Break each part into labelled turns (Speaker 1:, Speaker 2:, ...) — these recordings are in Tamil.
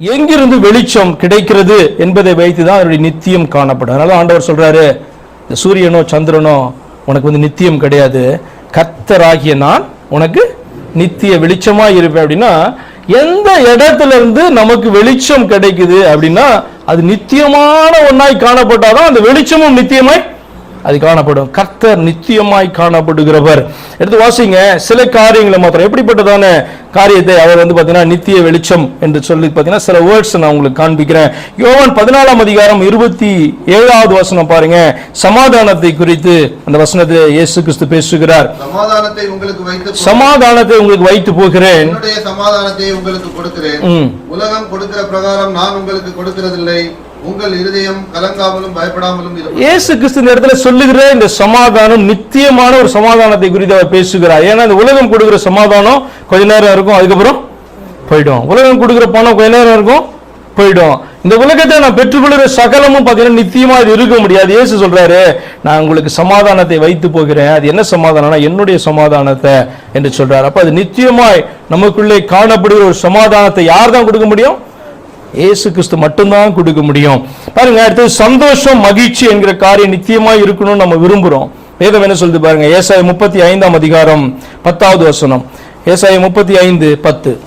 Speaker 1: எங்கிருந்து வெளிச்சம் கிடைக்கிறது என்பதை வைத்து தான் அதனுடைய நித்தியம் காணப்படும். அதனால ஆண்டவர் சொல்றாரு இந்த சூரியனோ சந்திரனோ உனக்கு வந்து நித்தியம் கிடையாது. கர்த்தராகிய நான் உனக்கு நித்திய வெளிச்சமாக இருப்பேன். அப்படின்னா எந்த இடத்துல இருந்து நமக்கு வெளிச்சம் கிடைக்குது அப்படின்னா அது நித்தியமான ஒன்றாய் காணப்பட்டாதான் அந்த வெளிச்சமும் நித்தியமாய் அது காணப்படும். கர்த்தர் நித்தியமாய் காணப்படுகிறவர். எடுத்து வாசிங்க சில காரியங்களை மாத்திரம். எப்படிப்பட்டதான காரியத்தை அவர் வந்து பார்த்தீங்கன்னா நித்திய வெளிச்சம் என்று சொல்லி பார்த்தீங்கன்னா சில வேர்ட்ஸ் நான் உங்களுக்கு காண்பிக்கிறேன். யோவான் பதினாலாம் அதிகாரம் இருபத்தி ஏழாவது வசனம் பாருங்க. சமாதானத்தை குறித்து அந்த வசனத்தை இயேசு கிறிஸ்து பேசுகிறார்.
Speaker 2: சமாதானத்தை உங்களுக்கு வைத்து
Speaker 1: சமாதானத்தை உங்களுக்கு வைத்து போகிறேன்.
Speaker 2: சமாதானத்தை உங்களுக்கு கொடுக்கிறேன். உலகம் கொடுக்கிற பிரகாரம் நான் உங்களுக்கு கொடுக்கிறதில்லை. உங்கள் இருதயம் கலங்காமலும் பயப்படாமலும்
Speaker 1: இயேசு கிறிஸ்து இந்த இடத்துல சொல்லுகிற இந்த சமாதானம் நித்தியமான ஒரு சமாதானத்தை குறித்து அவர் பேசுகிறார். ஏன்னா இந்த உலகம் கொடுக்கிற சமாதானம் கொஞ்ச நேரம் இருக்கும் அதுக்கப்புறம் போயிடும். உலகம் கொடுக்கிற பணம் கொஞ்ச நேரம் இருக்கும் போயிடும். இந்த உலகத்தை நான் பெற்றுக்கொள்கிற சகலமும் பார்த்தீங்கன்னா நித்தியமா இது இருக்க முடியாது. ஏசு சொல்றாரு நான் உங்களுக்கு சமாதானத்தை வைத்து போகிறேன். அது என்ன சமாதானம்னா என்னுடைய சமாதானத்தை என்று சொல்றாரு. அப்ப அது நித்தியமாய் நமக்குள்ளே காணப்படுகிற ஒரு சமாதானத்தை யார் தான் கொடுக்க முடியும்? இயேசு கிறிஸ்து மட்டும்தான் கொடுக்க முடியும். பாருங்க அடுத்தது சந்தோஷம் மகிழ்ச்சி என்கிற காரியம் நித்தியமா இருக்கணும்னு நம்ம விரும்புகிறோம் வேதம் என்ன சொல்லுது பாருங்க ஏசாய முப்பத்தி ஐந்தாம் அதிகாரம் பத்தாவது வசனம். ஏசாய முப்பத்தி ஐந்து பத்து.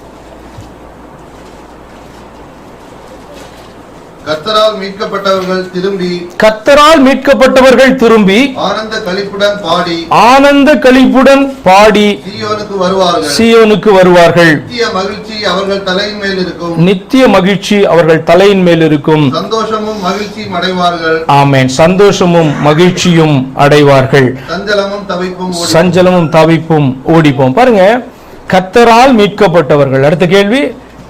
Speaker 2: கர்த்தரால் மீட்கப்பட்டவர்கள் திரும்பி
Speaker 1: கத்தரால் மீட்கப்பட்டவர்கள் திரும்பி
Speaker 2: ஆனந்த களிப்புடன் பாடி
Speaker 1: ஆனந்த களிப்புடன் பாடி
Speaker 2: சீயோனுக்கு வருவார்கள்.
Speaker 1: சீயோனுக்கு வருவார்கள்.
Speaker 2: நித்திய மகிழ்ச்சி அவர்கள் தலையின் மேல் இருக்கும்.
Speaker 1: நித்திய மகிழ்ச்சி அவர்கள் தலையின் மேல் இருக்கும்.
Speaker 2: சந்தோஷமும் மகிழ்ச்சியும் அடைவார்கள்.
Speaker 1: ஆமென். சந்தோஷமும் மகிழ்ச்சியும் அடைவார்கள்.
Speaker 2: சஞ்சலமும் தவிப்பும்
Speaker 1: சஞ்சலமும் தவிப்பும் ஓடிப்போம். பாருங்க கத்தரால் மீட்கப்பட்டவர்கள். அடுத்த கேள்வி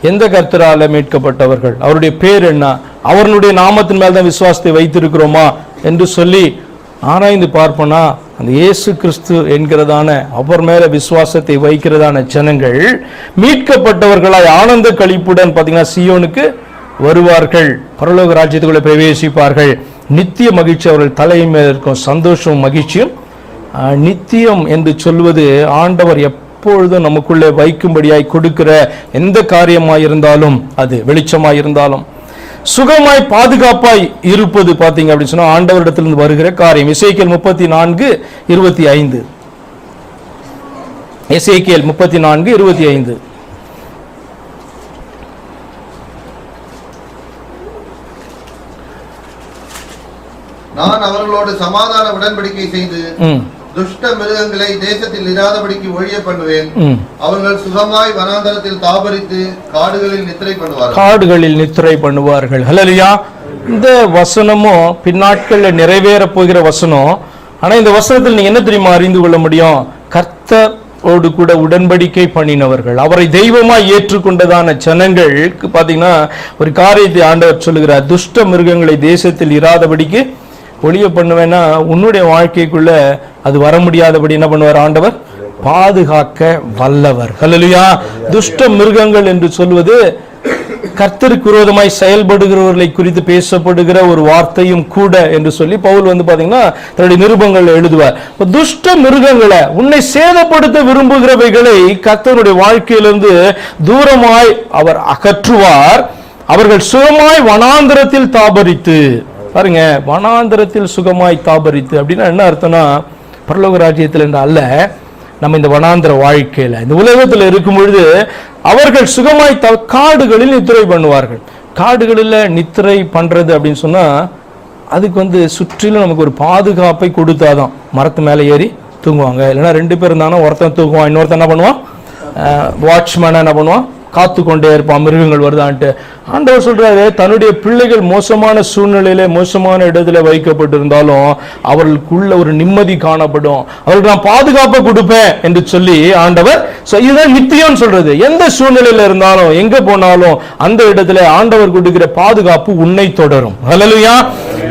Speaker 1: எந்த கர்த்தரால மீட்கப்பட்டவர்கள்? அவருடைய பேர் என்ன? அவர்களுடைய நாமத்தின் மேல் தான் விசுவாசத்தை வைத்திருக்கிறோமா என்று சொல்லி ஆராய்ந்து பார்ப்போனா அந்த இயேசு கிறிஸ்து என்கிறதான அவர் மேல விசுவாசத்தை வைக்கிறதான ஜனங்கள் மீட்கப்பட்டவர்களாய் ஆனந்த கழிப்புடன் பார்த்தீங்கன்னா சியோனுக்கு வருவார்கள். பரலோக ராஜ்யத்துக்குள்ளே பிரவேசிப்பார்கள். நித்திய மகிழ்ச்சி அவர்கள் தலையின் இருக்கும். சந்தோஷமும் மகிழ்ச்சியும் நித்தியம் என்று சொல்வது ஆண்டவர் எப்பொழுதும் நமக்குள்ளே வைக்கும்படியாய் கொடுக்கிற எந்த காரியமாக இருந்தாலும் அது வெளிச்சமாக இருந்தாலும் சுகமாய் பாதுகாப்பாய் இருப்பது பார்த்தீங்க அப்படின்னு சொன்னா ஆண்டவரிடத்திலிருந்து வருகிற காரியம். இசைக்கியல் முப்பத்தி நான்கு இருபத்தி ஐந்து. இசைக்கியல் முப்பத்தி நான்கு இருபத்தி ஐந்து.
Speaker 2: நான் அவர்களோடு சமாதான உடன்படிக்கை செய்து துஷ்ட மிருகங்களை தேசத்தில் இராதபடிக்கு ஒழிய பண்ணுவேன். அவர்கள் சுகமாய் வனாந்தரத்தில் தாபரித்து காடுகளில் நித்திரை பண்ணுவார்கள்.
Speaker 1: காடுகளில் நித்திரை பண்ணுவார்கள். ஹலலியா இந்த வசனமும் பின்னாட்கள்ல நிறைவேற போகிற வசனம் ஆனா இந்த வசனத்தில் நீங்க என்ன தெரியுமா அறிந்து கொள்ள முடியும்? கர்த்தரோடு கூட உடன்படிக்கை பண்ணினவர்கள். அவரை தெய்வமாய் ஏற்றுக்கொண்டதான ஜனங்களுக்கு பாத்தீங்கன்னா ஒரு காரியத்தை ஆண்டவர் சொல்லுகிறார். துஷ்ட மிருகங்களை தேசத்தில் இராதபடிக்கு ஒளிய பண்ணுவேன்னா உன்னுடைய வாழ்க்கைக்குள்ள அது வர முடியாதபடி என்ன பண்ணுவார் ஆண்டவர்? பாதுகாக்க வல்லவர். ஹலலுயா துஷ்ட மிருகங்கள் என்று சொல்வது கர்த்தருக்கு விரோதமாய் செயல்படுகிறவர்களை குறித்து பேசப்படுகிற ஒரு வார்த்தையும் கூட என்று சொல்லி பவுல் வந்து பாத்தீங்கன்னா தன்னுடைய நிருபங்கள் எழுதுவார். துஷ்ட மிருகங்களை உன்னை சேதப்படுத்த விரும்புகிறவைகளை கர்த்தருடைய வாழ்க்கையிலிருந்து தூரமாய் அவர் அகற்றுவார். அவர்கள் சுகமாய் வனாந்திரத்தில் தாபரித்து பாருங்க வனாந்தரத்தில் சுகமாய் தாபரித்து அப்படின்னா என்ன அர்த்தம்னா பரலோக ராஜ்யத்தில் என்ற அல்ல நம்ம இந்த வனாந்திர வாழ்க்கையில் இந்த உலகத்தில் இருக்கும் பொழுது அவர்கள் சுகமாய் த காடுகளில் நித்திரை பண்ணுவார்கள். காடுகளில் நித்திரை பண்ணுறது அப்படின்னு சொன்னால் அதுக்கு வந்து சுற்றிலும் நமக்கு ஒரு பாதுகாப்பை கொடுத்தாதான். மரத்து மேலே ஏறி தூங்குவாங்க. இல்லைன்னா ரெண்டு பேர் இருந்தாங்கன்னா ஒருத்தன் தூங்குவான் இன்னொருத்தன் என்ன பண்ணுவான்? வாட்ச்மேனை என்ன பண்ணுவான்? காத்து கொண்டே இருப்பான் மிருகங்கள் வருதான்ட்டு. ஆண்டவர் சொல்றாரு தன்னுடைய பிள்ளைகள் மோசமான சூழ்நிலையில மோசமான இடத்துல வைக்கப்பட்டிருந்தாலும் அவர்களுக்குள்ள ஒரு நிம்மதி காணப்படும். அவர்களுக்கு நான் பாதுகாப்பை கொடுப்பேன் என்று சொல்லி ஆண்டவர் இதுதான் நித்தியம் சொல்றது. எந்த சூழ்நிலையில இருந்தாலும் எங்க போனாலும் அந்த இடத்துல ஆண்டவர் கொடுக்கிற பாதுகாப்பு உன்னை தொடரும். ஹalleluya.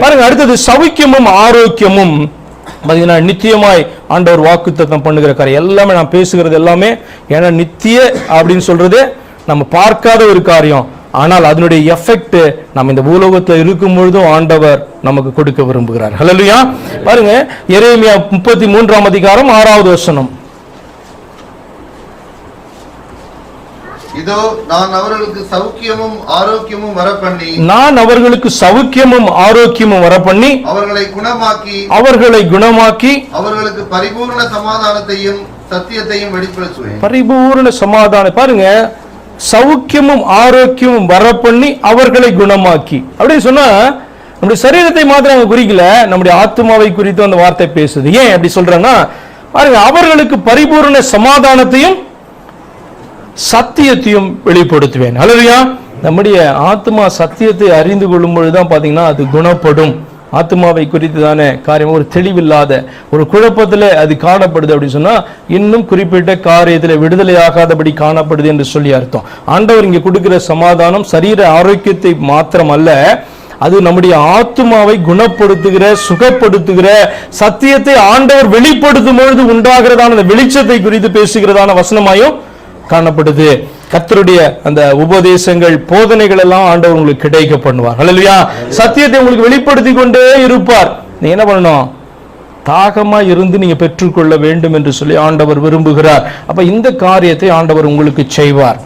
Speaker 1: பாருங்க அடுத்தது சௌக்கியமும் ஆரோக்கியமும். பார்த்தீங்கன்னா நித்தியமாய் ஆண்டவர் வாக்குத்தத்தம் பண்ணுகிற காரியம். எல்லாமே நான் பேசுகிறது எல்லாமே ஏன்னா நித்திய அப்படின்னு சொல்றது நம்ம பார்க்காத ஒரு காரியம். ஆனால் அதனுடைய எஃபெக்ட் நம்ம இந்த பூலோகத்தில் இருக்கும் பொழுதும் ஆண்டவர் நமக்கு கொடுக்க விரும்புகிறார். ஹalleluya. பாருங்க எரேமியா முப்பத்தி மூன்றாம் அதிகாரம் ஆறாவது வசனம்.
Speaker 2: இதோ நான் அவர்களுக்கு சௌக்கியமும் ஆரோக்கியமும் வரப்பண்ணி
Speaker 1: நான் அவர்களுக்கு சௌக்கியமும் ஆரோக்கியமும் வர பண்ணி
Speaker 2: அவர்களை குணமாக்கி
Speaker 1: அவர்களை குணமாக்கி
Speaker 2: அவர்களுக்கு பரிபூர்ண சமாதானத்தையும் சத்தியத்தையும் வெளிப்படுத்துவேன்.
Speaker 1: பரிபூர்ண சமாதானம். பாருங்க சௌக்கியமும் ஆரோக்கியமும் வர பண்ணி அவர்களை குணமாக்கி. அப்படின்னு சொன்னா நம்முடைய சரீரத்தை மாத்திரம் அவங்க குறிக்கல நம்முடைய ஆத்மாவை குறித்து அந்த வார்த்தை பேசுது. ஏன் அப்படி சொல்றேன்னா பாருங்க அவர்களுக்கு பரிபூர்ண சமாதானத்தையும் சத்தியத்தையும் வெளிப்படுத்துவேன். அல்லையா நம்முடைய ஆத்மா சத்தியத்தை அறிந்து கொள்ளும் பொழுதுதான் பாத்தீங்கன்னா அது குணப்படும். ஆத்மாவை குறித்து தானே காரியம். ஒரு தெளிவில்லாத ஒரு குழப்பத்துல அது காணப்படுது அப்படின்னு சொன்னா இன்னும் குறிப்பிட்ட காரியத்துல விடுதலையாகாதபடி காணப்படுது என்று சொல்லி அர்த்தம். ஆண்டவர் இங்க கொடுக்கிற சமாதானம் சரீர ஆரோக்கியத்தை மாத்திரமல்ல அது நம்முடைய ஆத்துமாவை குணப்படுத்துகிற சுகப்படுத்துகிற சத்தியத்தை ஆண்டவர் வெளிப்படுத்தும் பொழுது உண்டாகிறதான அந்த வெளிச்சத்தை குறித்து பேசுகிறதான வசனமாயும் காணப்படுது. கர்த்தருடைய அந்த உபதேசங்கள் போதனைகள் எல்லாம் ஆண்டவர் உங்களுக்கு கிடைக்க பண்ணுவார். அல்லையா சத்தியத்தை உங்களுக்கு வெளிப்படுத்தி கொண்டே இருப்பார். நீ என்ன பண்ணணும்? தாகமா இருந்து நீங்க பெற்றுக்கொள்ள வேண்டும் என்று சொல்லி ஆண்டவர் விரும்புகிறார். அப்ப இந்த காரியத்தை ஆண்டவர் உங்களுக்கு செய்வார்.